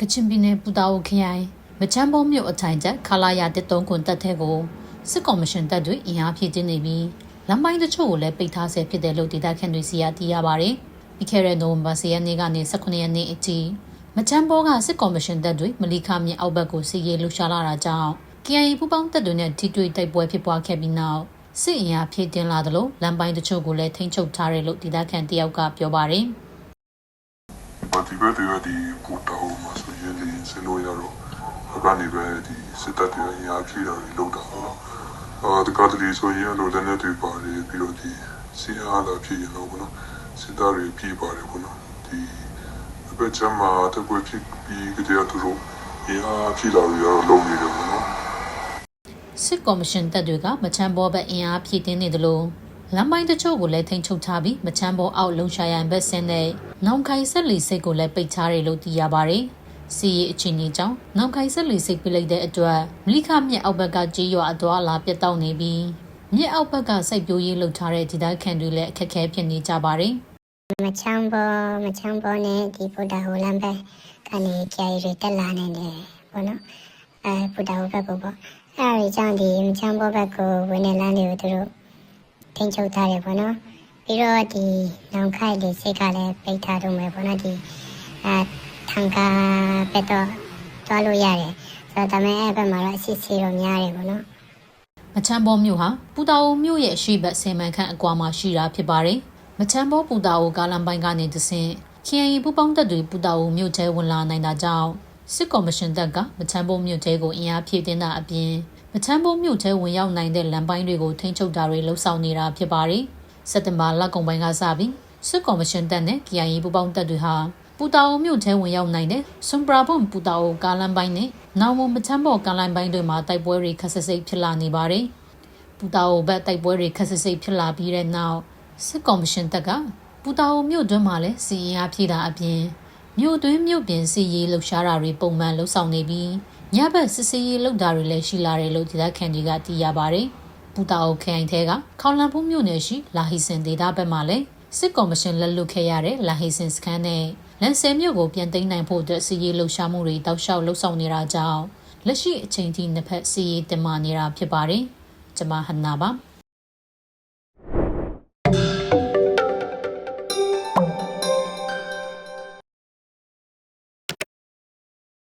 ကချင်ပြည်နယ်ပူတာအိုခရိုင်မချမ်းဘောမြို့အထိုင်ချက်ခလာရတစ်တုံးခွန်တပ်ထဲကိုစစ်ကော်မရှင်တပ်တွေအင်အားဖြည့်တင်းနေပြီးလမ်းပိုင်းတချို့ကိုလည်းပိတ်ထားဆဲဖြစ်တယ်လို့ဒေသခံတွေစီရသိရပါတယ်။ပြီးခဲ့တဲ့နိုဝင်ဘာ10ရက်နေ့ကနေ18ရက်နေ့အထိမချမ်းဘောကစစ်ကော်မရှင်တပ်တွေမလီခမြင့်အောက်ဘက်ကိုစီရေးလှုပ်ရှားလာတာကြောင့် KIA ပူပေါင်းတပ်တွေနဲ့ထိတွေ့တိုက်ပွဲဖြစ်ပွားခဲ့ပြီးနောက်စစ်အင်အားဖြည့်တင်းလာသလိုလမ်းပိုင်းတချို့ကိုလည်းထိန်းချုပ်ထားတယ်လို့ဒေသခံတယောက်ကပြောပါတယ်။ပါတီဘက်တွေကဒီပူတောင်းမှာ ဆိုရင်ဒီစင်လို့ရတော့အကနေပဲဒီစစ်တပ်တွေအများကြီးတာတွေလုပ်တာပေါ့နော်အာဒီကတည်းဆိုရင်လို့လည်းနေတွေပါတယ်ပြီးတော့ဒီစီအားလာဖြစ်ရင်တော့ပေါ့နော်စစ်သားတွေပြည်ပါတယ်ပေါ့နော်ဒီအပက်ချမ်းမှာတကွေဖြစ်ပြီးကြတဲ့သူတို့အများကြီးတာတွေတော့လုပ်နေတယ်ပေါ့နော်စစ်ကော်မရှင်တပ်တွေကမချမ်းဘောဘက်အင်အားဖြည့်တင်းနေသလိုလမ်းပိုင်းတချို့ကိုလည်းထိန်းချုပ်ထားပြီးမချမ်းဘောအောက်လုံရှာရန်ဘက်ဆင်းတဲ့နောင်ခိုင်ဆက်လီစိတ်ကိုလည်းပိတ်ထားတယ်လို့သိရပါတယ်။ စီရီအချင်းကြီးကြောင့်နောင်ခိုင်ဆက်လီစိတ်ပြလိုက်တဲ့အတွက်မလိခမြက်အောက်ဘက်ကကြေးရွာအသွာအလာပြတ်တောက်နေပြီးမြက်အောက်ဘက်ကစိုက်ပျိုးရေးလုပ်ထားတဲ့ဒေသခံတွေလည်းအခက်အခဲဖြစ်နေကြပါတယ်မချမ်းဘောမချမ်းဘောနဲ့ဒီဗုဒ္ဓဟူလမ်းဘက်ကနေကြာရီတက်လာနေတယ်ပေါ့နော်အဲဗုဒ္ဓဟူဘက်ကိုပေါ့အဲဒါကြောင့်ဒီမချမ်းဘောဘက်ကိုဝင်နေလမ်းတွေကိုသူတို့ထိန်းချုပ်ထားတယ်ပေါ့နော်ပြီးတော့ဒီနောင်ခိုက်လေးစိတ်ကလည်းပိတ်ထားတော့မယ်ပေါ့နော်ဒီအဲ ထန်ကာဘက်တော့သွားလို့ရတယ်ဆိုတော့ဒါပေမဲ့အဲ့ဘက်မှာတော့အစစ်စီတော့များတယ်ပေါ့နော်။မချမ်းဘောမြို့ဟာပူတာအိုမြို့ရဲ့အရှိတ်ဆယ်မှန်ခန့်အကွာမှာရှိတာဖြစ်ပါတယ်။မချမ်းဘောပူတာအိုကားလမ်းပိုင်းကနေတဆင့် KIA ပူပေါင်းတပ်တွေပူတာအိုမြို့ထဲဝင်လာနိုင်တာကြောင့်စစ်ကော်မရှင်တပ်ကမချမ်းဘောမြို့ထဲကိုအင်အားဖြည့်တင်းတာအပြင်မချမ်းဘောမြို့ထဲဝင်ရောက်နိုင်တဲ့လမ်းပိုင်းတွေကိုထိန်းချုပ်တာတွေလှုပ်ဆောင်နေတာဖြစ်ပါတယ်။စက်တင်ဘာလကုန်ပိုင်းကစပြီးစစ်ကော်မရှင်တပ်နဲ့ KIA ပူပေါင်းတပ်တွေဟာ ပူတာအိုမြို့ထဲဝင်ရောက်နိုင်တဲ့ဆွန်ပရာဘွန်ပူတာအိုကားလမ်းပိုင်းနဲ့နောင်မမချမ်းဘောကားလမ်းပိုင်းတွေမှာတိုက်ပွဲတွေခက်ဆစ်စိတ်ဖြစ်လာနေပါတယ်။ပူတာအိုဘက်တိုက်ပွဲတွေခက်ဆစ်စိတ်ဖြစ်လာပြီးတဲ့နောက်စစ်ကော်မရှင်တပ်ကပူတာအိုမြို့တွင်းမှာလည်းစီရင်အားဖြည့်တာအပြင်မြို့တွင်းမြို့ပြင်စီရေးလှုပ်ရှားတာတွေပုံမှန်လှုပ်ဆောင်နေပြီးညဘက်စစ်စီရေးလှုပ်တာတွေလည်းရှိလာတယ်လို့ဒေသခံတွေကသိရပါတယ်။ပူတာအိုခရိုင်ထဲကခေါလန်ဖူးမြို့နယ်ရှိလာဟီစင်ဒေသဘက်မှာလည်း စစ်ကော်မရှင်လက်လွတ်ခဲ့ရတဲ့လာဟီစင်စခန်းနဲ့လန်ဆယ်မြို့ကိုပြန်သိမ်းနိုင်ဖို့အတွက်စီရေးလှုပ်ရှားမှုတွေတောက်လျှောက်လှုပ်ဆောင်နေတာကြောင့်လက်ရှိအချိန်ထိနှစ်ဖက်စီရေးတင်မာနေတာဖြစ်ပါတယ်။ကျွန်မဟန်နာပါ